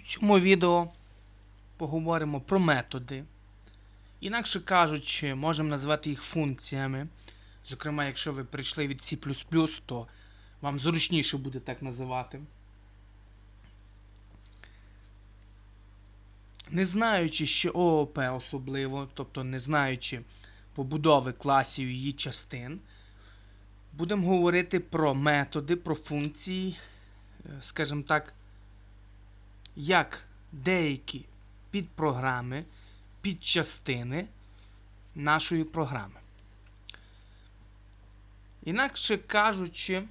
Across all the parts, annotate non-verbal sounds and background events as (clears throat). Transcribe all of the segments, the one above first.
У цьому відео поговоримо про методи. Інакше кажучи, можемо назвати їх функціями. Зокрема, якщо ви прийшли від C, то вам зручніше буде так називати. Не знаючи ще ООП особливо, тобто не знаючи побудови класів і її частин, будемо говорити про методи, про функції, е, скажімо так, як деякі підпрограми, підчастини нашої програми. Інакше кажучи,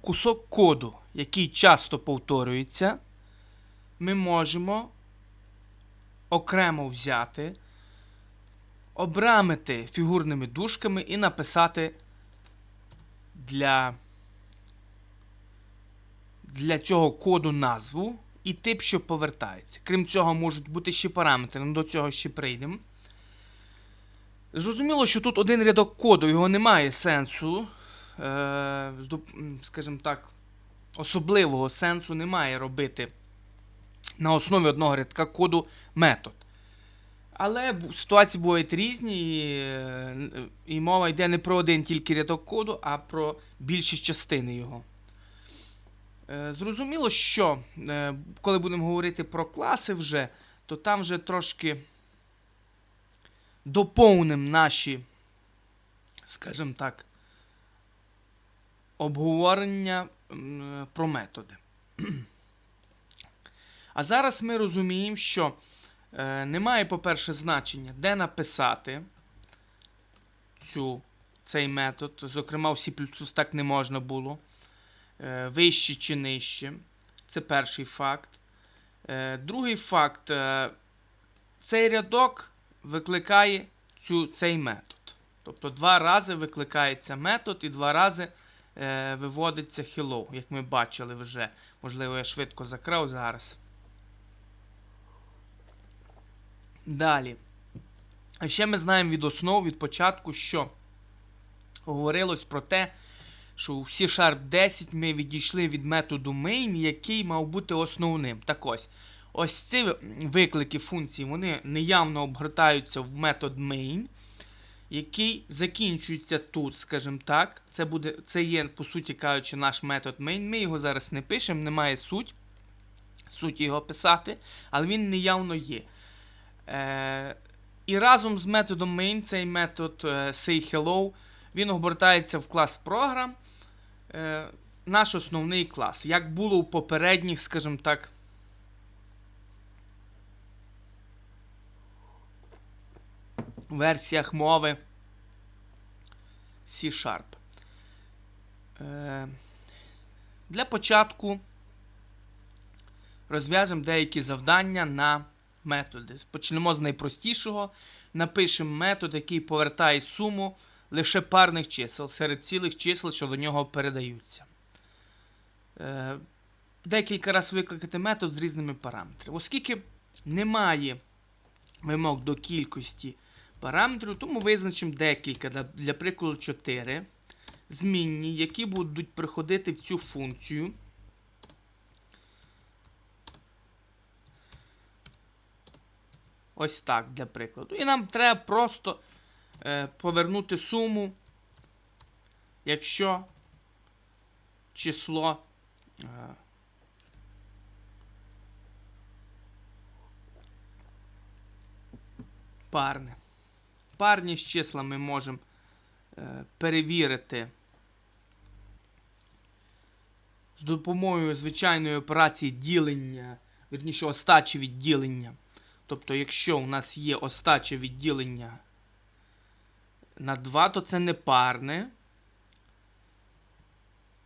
кусок коду, який часто повторюється, ми можемо окремо взяти, обрамити фігурними дужками і написати для для цього коду назву і тип, що повертається. Крім цього, можуть бути ще параметри, але до цього ще прийдемо. Зрозуміло, що тут один рядок коду, його немає сенсу. Е, скажімо так, особливого сенсу немає робити на основі одного рядка коду метод. Але ситуації бувають різні, і, е, і мова йде не про один тільки рядок коду, а про більші частини його. Е, Зрозуміло, що е, коли будемо говорити про класи вже, то там вже трошки доповнимо наші, скажімо так, обговорення про методи. (clears throat) А зараз ми розуміємо, що е, немає, по-перше, значення, де написати цю, цей метод. Зокрема, в C так не можна було е, вище чи нижче. Це перший факт. Е, Другий факт. е, Цей рядок викликає цю, цей метод. Тобто два рази викликається метод і два рази е, виводиться hello, як ми бачили вже. Можливо, я швидко закрив зараз. Далі. А ще ми знаємо від основ, від початку, що говорилось про те, що у C-Sharp 10 ми відійшли від методу main, який мав бути основним. Так ось, ось ці виклики функції, вони неявно обгортаються в метод main, який закінчується тут, скажімо так. Це, буде, це є, по суті кажучи, наш метод main. Ми його зараз не пишемо, немає суть. Суть його писати, але він неявно є. Е, і разом з методом main цей метод е, sayHello, він обертається в клас program, е, наш основний клас. Як було у попередніх, скажімо так, версіях мови C-Sharp. Е, для початку розв'яжемо деякі завдання на методи. Почнемо з найпростішого. Напишемо метод, який повертає суму лише парних чисел серед цілих чисел, що до нього передаються. Е, Декілька разів викликати метод з різними параметрами. Оскільки немає вимог до кількості параметрів, тому визначимо декілька, для, прикладу 4 змінні, які будуть приходити в цю функцію. Ось так, для прикладу. І нам треба просто повернути суму, якщо число е, парне. Парні з числа ми можемо е, перевірити з допомогою звичайної операції ділення, верніше остачі відділення. Тобто, якщо у нас є остаче відділення на 2, то це не парне.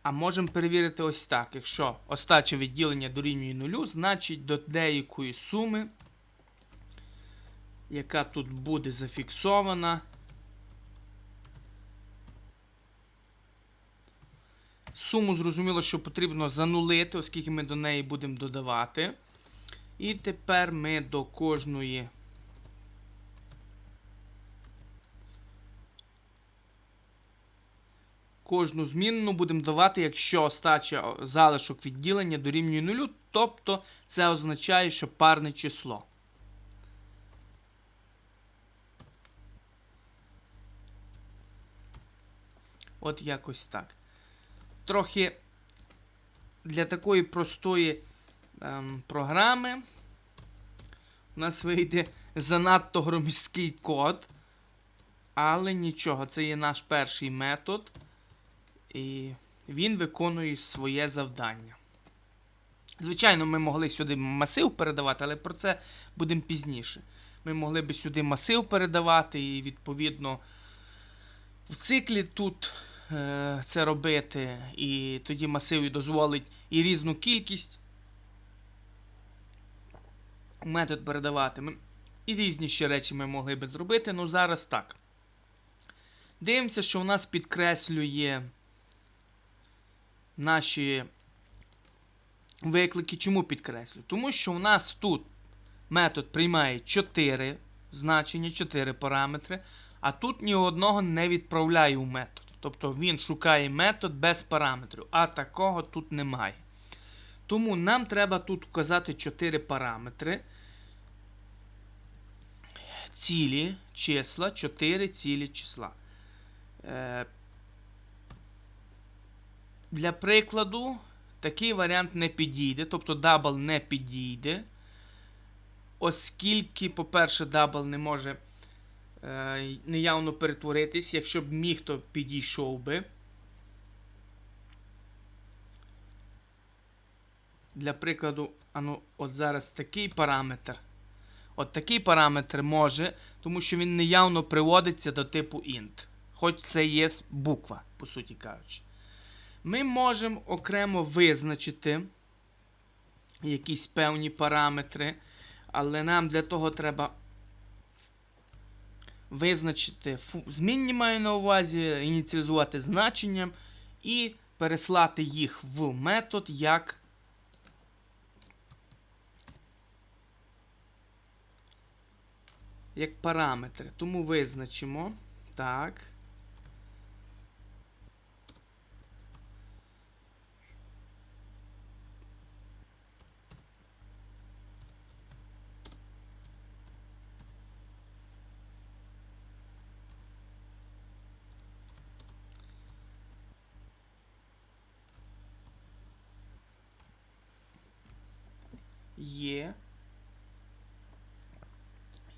А можемо перевірити ось так. Якщо остаче відділення дорівнює 0, значить до деякої суми, яка тут буде зафіксована, суму зрозуміло, що потрібно занулити, оскільки ми до неї будемо додавати. І тепер ми до кожної кожну змінну будемо давати, якщо остача залишок відділення дорівнює нулю, тобто це означає, що парне число. От якось так. Трохи для такої простої ем, програми у нас вийде занадто громіський код. Але нічого, це є наш перший метод. І він виконує своє завдання. Звичайно, ми могли сюди масив передавати, але про це будемо пізніше. Ми могли би сюди масив передавати, і відповідно в циклі тут е, це робити, і тоді масив і дозволить і різну кількість метод передавати. І різні ще речі ми могли би зробити, ну зараз так. Дивимося, що у нас підкреслює наші виклики. Чому підкреслюю? Тому що у нас тут метод приймає 4 значення, 4 параметри, а тут ні одного не відправляє у метод. Тобто він шукає метод без параметрів, а такого тут немає. Тому нам треба тут вказати 4 параметри. Цілі числа, 4 цілі числа. Для прикладу, такий варіант не підійде, тобто дабл не підійде, оскільки, по-перше, дабл не може е, неявно перетворитись, якщо б міг, то підійшов би. Для прикладу, ану, от зараз такий параметр. От такий параметр може, тому що він неявно приводиться до типу int. Хоч це є буква, по суті кажучи. Ми можемо окремо визначити якісь певні параметри, але нам для того треба визначити змінні маю на увазі, ініціалізувати значенням і переслати їх в метод як як параметри. Тому визначимо. Так. Є.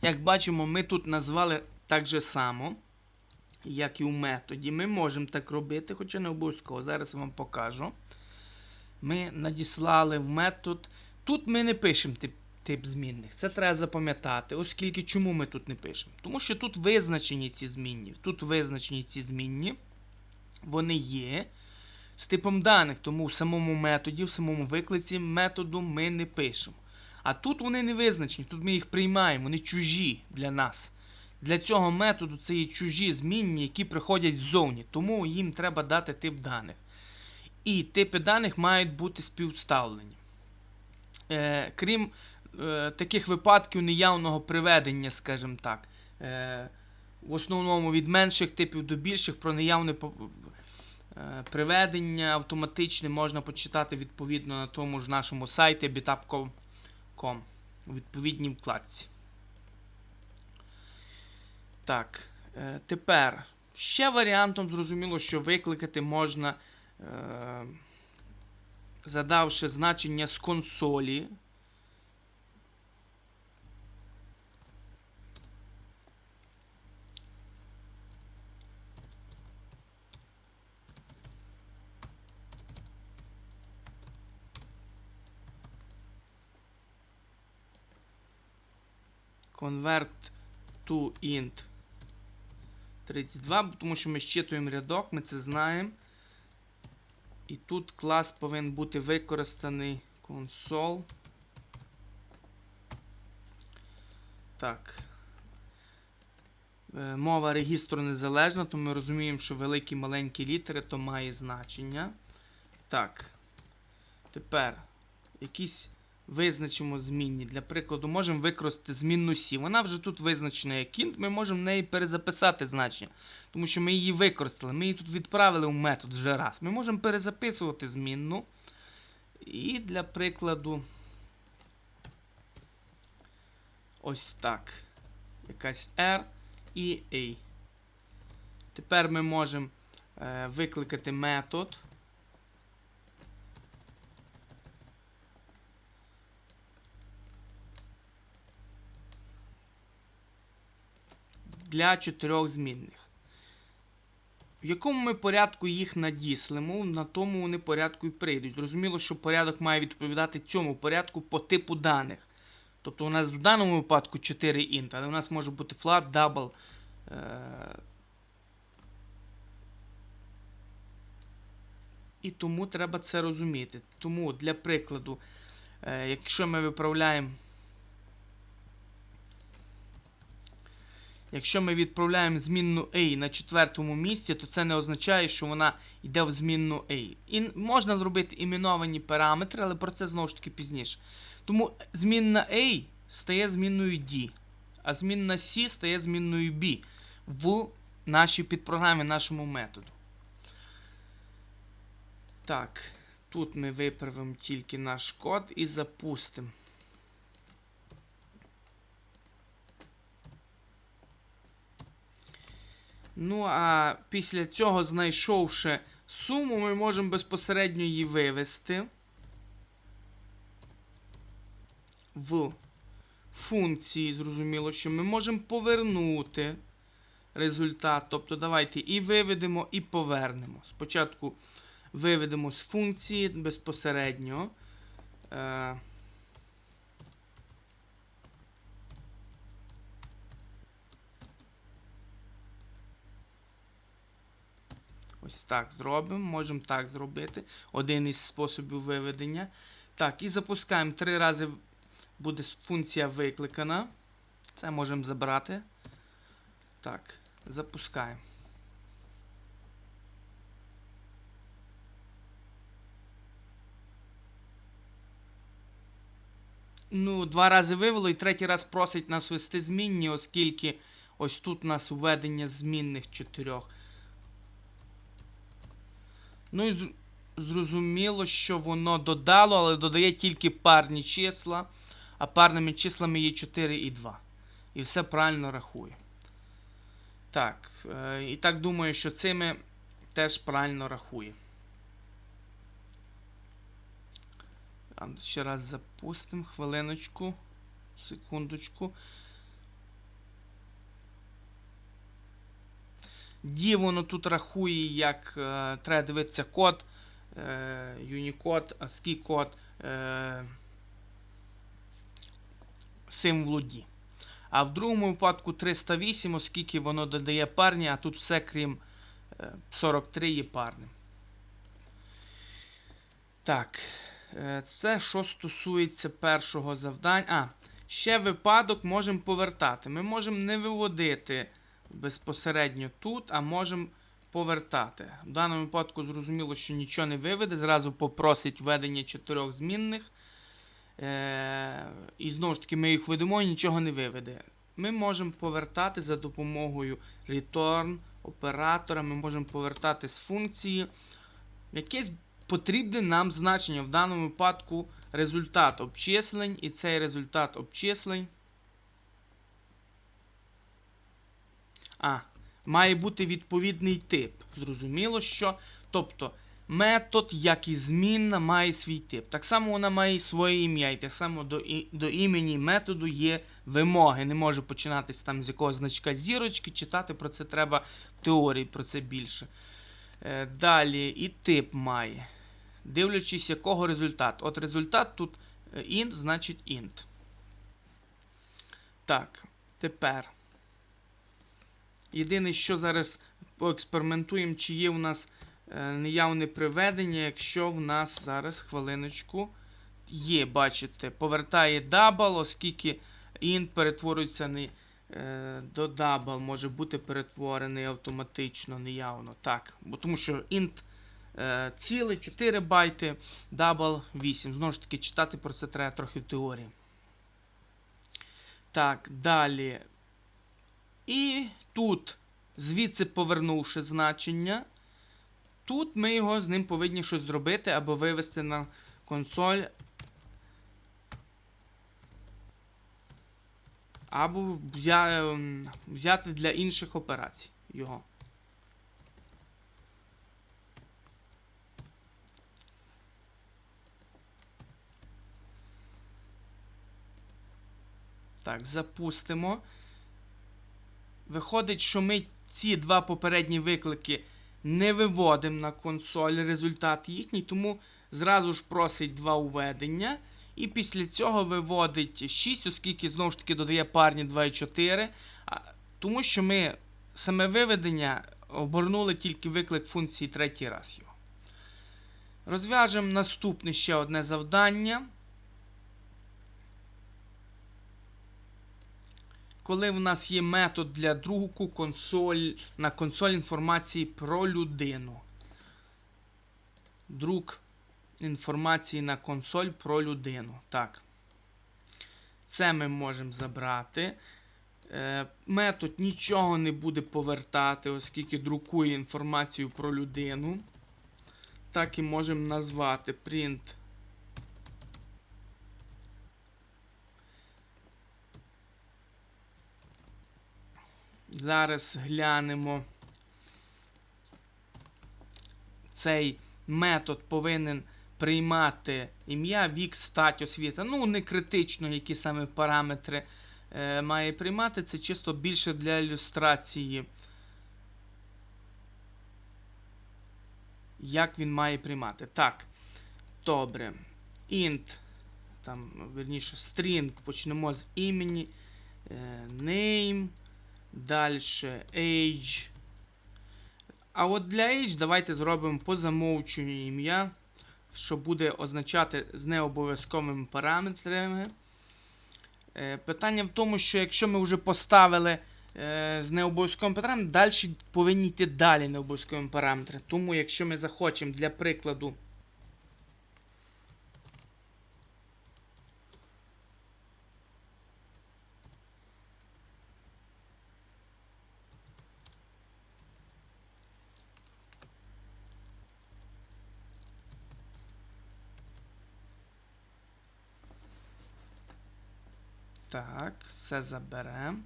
Як бачимо, ми тут назвали так же само, як і у методі. Ми можемо так робити, хоча не обов'язково. Зараз я вам покажу. Ми надіслали в метод. Тут ми не пишемо тип, тип змінних. Це треба запам'ятати. Оскільки чому ми тут не пишемо? Тому що тут визначені ці змінні. Тут визначені ці змінні. Вони є з типом даних, тому в самому методі, в самому виклиці методу ми не пишемо. А тут вони не визначені, тут ми їх приймаємо, вони чужі для нас. Для цього методу це є чужі змінні, які приходять ззовні, тому їм треба дати тип даних. І типи даних мають бути співставлені. Е, крім е, таких випадків неявного приведення, скажімо так. Е, в основному від менших типів до більших про неявне приведення автоматичне можна почитати відповідно на тому ж нашому сайті bitap.com у відповідній вкладці. Так, е, тепер ще варіантом зрозуміло, що викликати можна, е, задавши значення з консолі. Convert to int 32, тому що ми щитуємо рядок, ми це знаємо. І тут клас повинен бути використаний console. Так. Е, Мова регістру незалежна, то ми розуміємо, що великі маленькі літери то має значення. Так. Тепер якісь Визначимо змінні. Для прикладу, можемо використати змінну Сі. Вона вже тут визначена як int, ми можемо в неї перезаписати значення. Тому що ми її використали. Ми її тут відправили в метод вже раз. Ми можемо перезаписувати змінну. І для прикладу. Ось так. Якась R і A. Тепер ми можемо е, викликати метод. Для чотирьох змінних. В якому ми порядку їх надіслимо, на тому вони порядку і прийдуть. Зрозуміло, що порядок має відповідати цьому порядку по типу даних. Тобто у нас в даному випадку 4 int, але у нас може бути flat, double. Е- І тому треба це розуміти. Тому для прикладу, е, якщо ми виправляємо. Якщо ми відправляємо змінну A на четвертому місці, то це не означає, що вона йде в змінну A. І можна зробити іменовані параметри, але про це знову ж таки пізніше. Тому змінна A стає змінною D, а змінна C стає змінною B в нашій підпрограмі, нашому методу. Так, тут ми виправимо тільки наш код і запустимо. Ну, а після цього, знайшовши суму, ми можемо безпосередньо її вивести в функції. Зрозуміло, що ми можемо повернути результат. Тобто, давайте і виведемо, і повернемо. Спочатку виведемо з функції безпосередньо. Е, Ось так зробимо. Можемо так зробити. Один із способів виведення. Так, і запускаємо. Три рази буде функція викликана. Це можемо забрати. Так, запускаємо. Ну, два рази вивело і третій раз просить нас ввести змінні, оскільки ось тут у нас введення змінних чотирьох. Ну і зрозуміло, що воно додало, але додає тільки парні числа, а парними числами є 4 і 2. І все правильно рахує. Так, е, і так думаю, що цими теж правильно рахує. Ще раз запустимо. Хвилиночку. Секундочку. Ді воно тут рахує, як е, треба дивитися код, е, Unicode, ASCII код, е, символу D. А в другому випадку 308, оскільки воно додає парні, а тут все крім е, 43 є парним. Так. Е, Це що стосується першого завдання. А, ще випадок можемо повертати. Ми можемо не виводити безпосередньо тут, а можемо повертати. В даному випадку зрозуміло, що нічого не виведе. Зразу попросить введення чотирьох змінних. Е, І знову ж таки, ми їх ведемо і нічого не виведе. Ми можемо повертати за допомогою return оператора. Ми можемо повертати з функції. Якесь потрібне нам значення. В даному випадку результат обчислень, і цей результат обчислень. А, має бути відповідний тип. Зрозуміло, що. Тобто, метод, як і змінна, має свій тип. Так само вона має своє ім'я. І так само до, і, до імені методу є вимоги. Не може починатись там з якогось значка зірочки. Читати про це треба теорії, про це більше. Е, далі, і тип має. Дивлячись, якого результат. От результат тут е, int, значить int. Так, тепер. Єдине, що зараз поекспериментуємо, чи є у нас е, неявне приведення, якщо в нас зараз хвилиночку є, бачите, повертає double, оскільки int перетворюється не, е, до double, може бути перетворений автоматично, неявно. Так, бо тому що int е, ціле 4 байти, дабл 8. Знову ж таки, читати про це треба трохи в теорії. Так, далі. І тут, звідси повернувши значення, тут ми його з ним повинні щось зробити або вивести на консоль. Або ем, взяти для інших операцій його. Так, запустимо. Виходить, що ми ці два попередні виклики не виводимо на консоль результат їхній, тому зразу ж просить два уведення. І після цього виводить 6, оскільки знову ж таки додає парні 2 і 4. Тому що ми саме виведення обернули тільки виклик функції третій раз його. Розв'яжемо наступне ще одне завдання. Коли в нас є метод для друку консоль, на консоль інформації про людину. Друк інформації на консоль про людину. Так. Це ми можемо забрати. Е, метод нічого не буде повертати, оскільки друкує інформацію про людину. Так і можемо назвати print. Зараз глянемо. Цей метод повинен приймати ім'я, вік, стать, освіта. Ну, не критично, які саме параметри е, має приймати. Це чисто більше для ілюстрації. Як він має приймати. Так. Добре. Int. Там, верніше, string. Почнемо з імені. Е, name. Далі age. А от для age давайте зробимо по замовченню ім'я, що буде означати з необов'язковими параметрами. Е, питання в тому, що якщо ми вже поставили е, з необов'язковими параметрами, далі повинні йти далі необов'язкові параметри. Тому, якщо ми захочемо для прикладу. Все заберемо.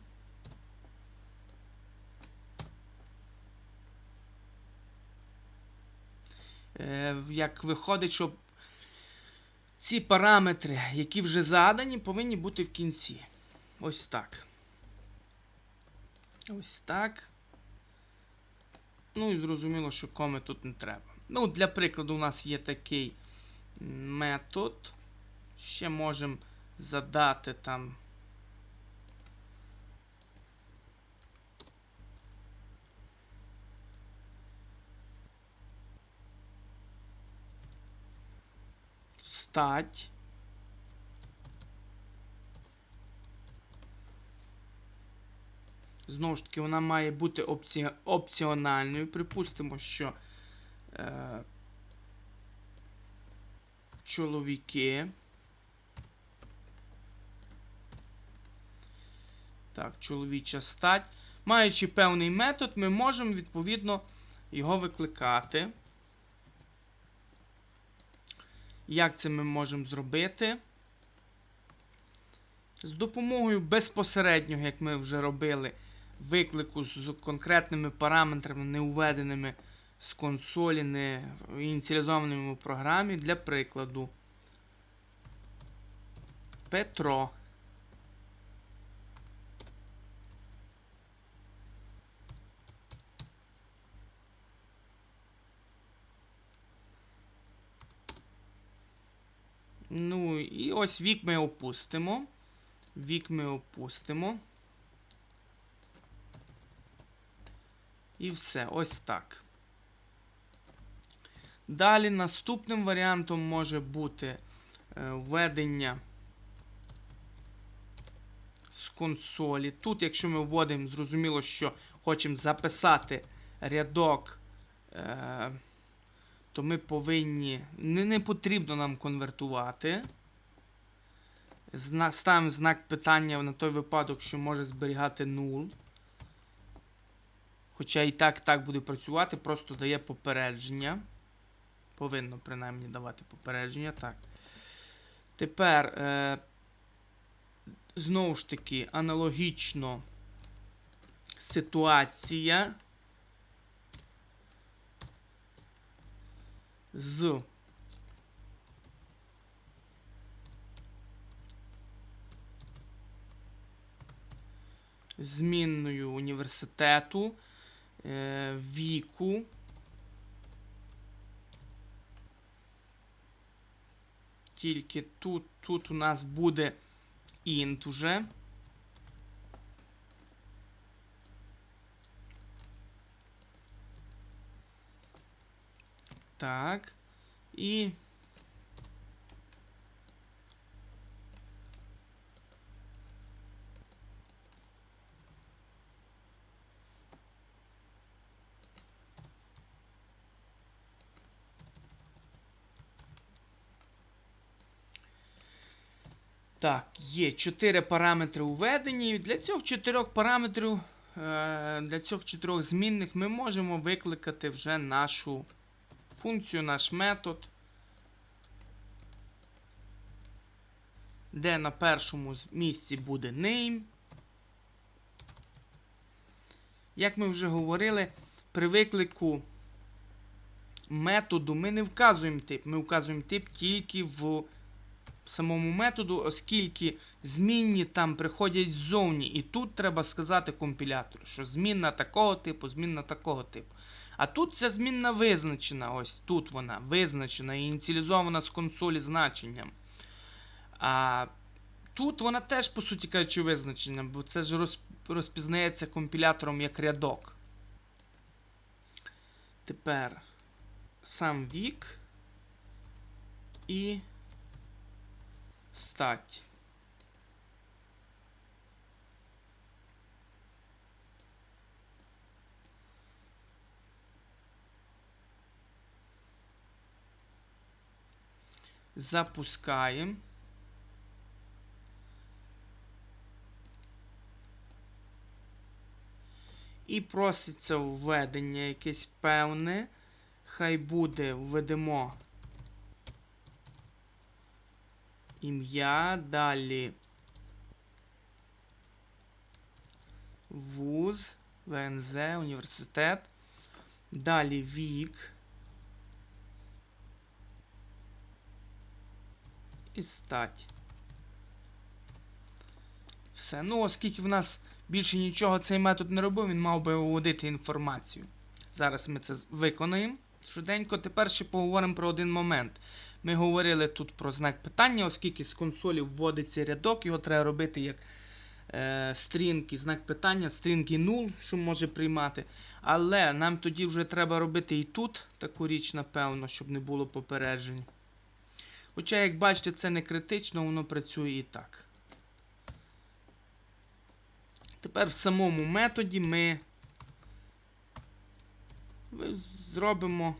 Е, як виходить, що ці параметри, які вже задані, повинні бути в кінці. Ось так. Ось так. Ну і зрозуміло, що коми тут не треба. Ну, для прикладу, у нас є такий метод. Ще можемо задати там. Стать. Знову ж таки, вона має бути опці... опціональною. Припустимо, що е... чоловіки. Так, чоловіча стать. Маючи певний метод, ми можемо, відповідно, його викликати. Як це ми можемо зробити? З допомогою безпосереднього, як ми вже робили, виклику з конкретними параметрами, не введеними з консолі, не ініціалізованими в програмі, для прикладу. Петро. Ну, і ось вік ми опустимо. Вік ми опустимо. І все, ось так. Далі наступним варіантом може бути е, введення з консолі. Тут, якщо ми вводимо, зрозуміло, що хочемо записати рядок. Е, то ми повинні. Не, не потрібно нам конвертувати. Зна, ставимо знак питання на той випадок, що може зберігати 0. Хоча і так так буде працювати, просто дає попередження. Повинно принаймні давати попередження. Так. Тепер, е, знову ж таки, аналогічно ситуація з змінною університету, е, віку. Тільки тут, тут у нас буде int уже. Так. І. Так, є 4 параметри введені. Для цих 4 параметрів, е, для цих 4 змінних ми можемо викликати вже нашу функцію, наш метод, де на першому місці буде name. Як ми вже говорили, при виклику методу ми не вказуємо тип, ми вказуємо тип тільки в самому методу, оскільки змінні там приходять ззовні. І тут треба сказати компілятору, що змінна такого типу, змінна такого типу. А тут ця змінна визначена. Ось тут вона визначена і ініціалізована з консолі значенням. А тут вона теж, по суті кажучи, визначена, бо це ж розпізнається компілятором як рядок. Тепер сам вік і стать. Запускаємо. І проситься введення якесь певне. Хай буде, введемо ім'я, далі вуз, ВНЗ, університет, далі вік. І стать. Все. Ну, оскільки в нас більше нічого цей метод не робив, він мав би виводити інформацію. Зараз ми це виконаємо. Швиденько, тепер ще поговоримо про один момент. Ми говорили тут про знак питання, оскільки з консолі вводиться рядок, його треба робити як е, стрінки, знак питання, стрінки 0, що може приймати. Але нам тоді вже треба робити і тут таку річ, напевно, щоб не було попереджень. Хоча, як бачите, це не критично, воно працює і так. Тепер в самому методі ми зробимо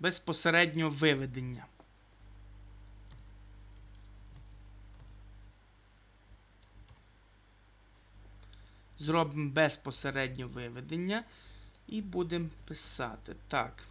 безпосередньо виведення. Зробимо безпосередньо виведення і будемо писати. Так.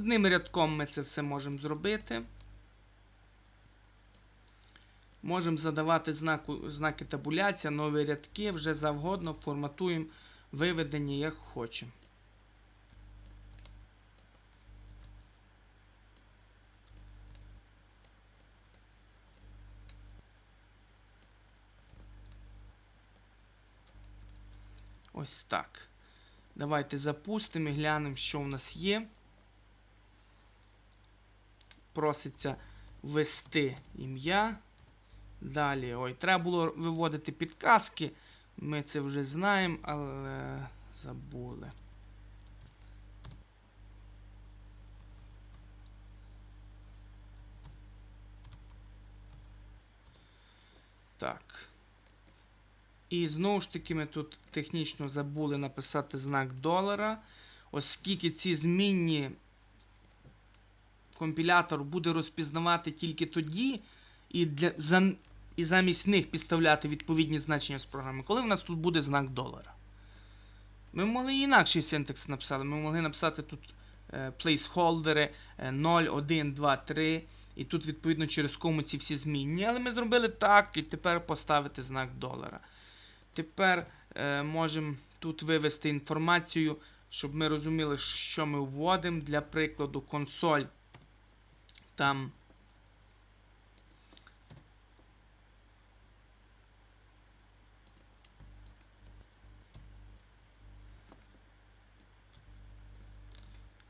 Одним рядком ми це все можемо зробити. Можемо задавати знаку, знаки табуляція, нові рядки, вже завгодно форматуємо виведення як хочемо. Ось так. Давайте запустимо і глянемо, що в нас є. Проситься ввести ім'я Далі, ой, треба було виводити підказки. Ми це вже знаємо, але забули. Так. І знову ж таки, ми тут технічно забули написати знак долара, оскільки ці змінні компілятор буде розпізнавати тільки тоді, і, для, за, і замість них підставляти відповідні значення з програми, коли в нас тут буде знак долара. Ми могли інакший синтекс написати. Ми могли написати тут е, 0, 1, 2, 3. І тут, відповідно, через кому ці всі змінні. Але ми зробили так, і тепер поставити знак долара. Тепер е, можемо тут вивести інформацію, щоб ми розуміли, що ми вводимо. Для прикладу, консоль. Там.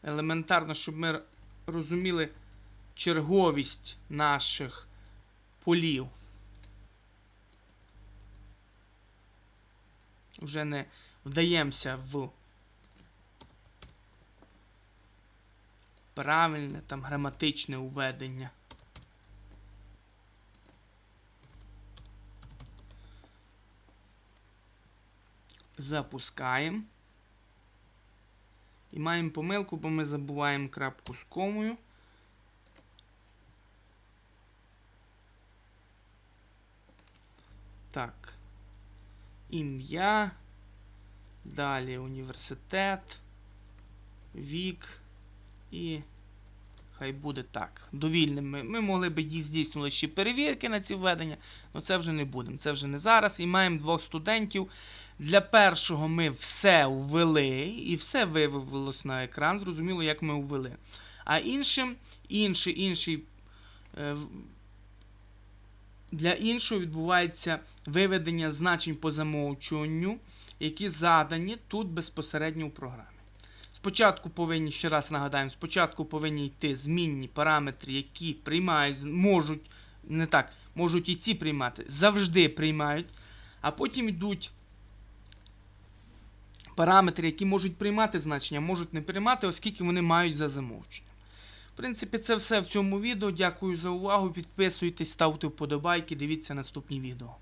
Елементарно, щоб ми розуміли черговість наших полів. Вже не вдаємося в правильне там граматичне уведення. Запускаємо. І маємо помилку, бо ми забуваємо крапку з комою. Так. Ім'я. Далі університет. Вік. І. Хай буде так. Довільним. Ми, могли б ді- здійснювати ще перевірки на ці введення, але це вже не будемо. Це вже не зараз. І маємо двох студентів. Для першого ми все ввели, і все вивелось на екран. Зрозуміло, як ми ввели. А іншим, інший, інший. е, для іншого відбувається виведення значень по замовчуванню, які задані тут безпосередньо у програмі. Спочатку повинні, ще раз нагадаємо, спочатку повинні йти змінні параметри, які приймають, можуть, не так, можуть і ці приймати, завжди приймають, а потім йдуть параметри, які можуть приймати значення, можуть не приймати, оскільки вони мають за замовчення. В принципі, це все в цьому відео. Дякую за увагу. Підписуйтесь, ставте вподобайки, дивіться наступні відео.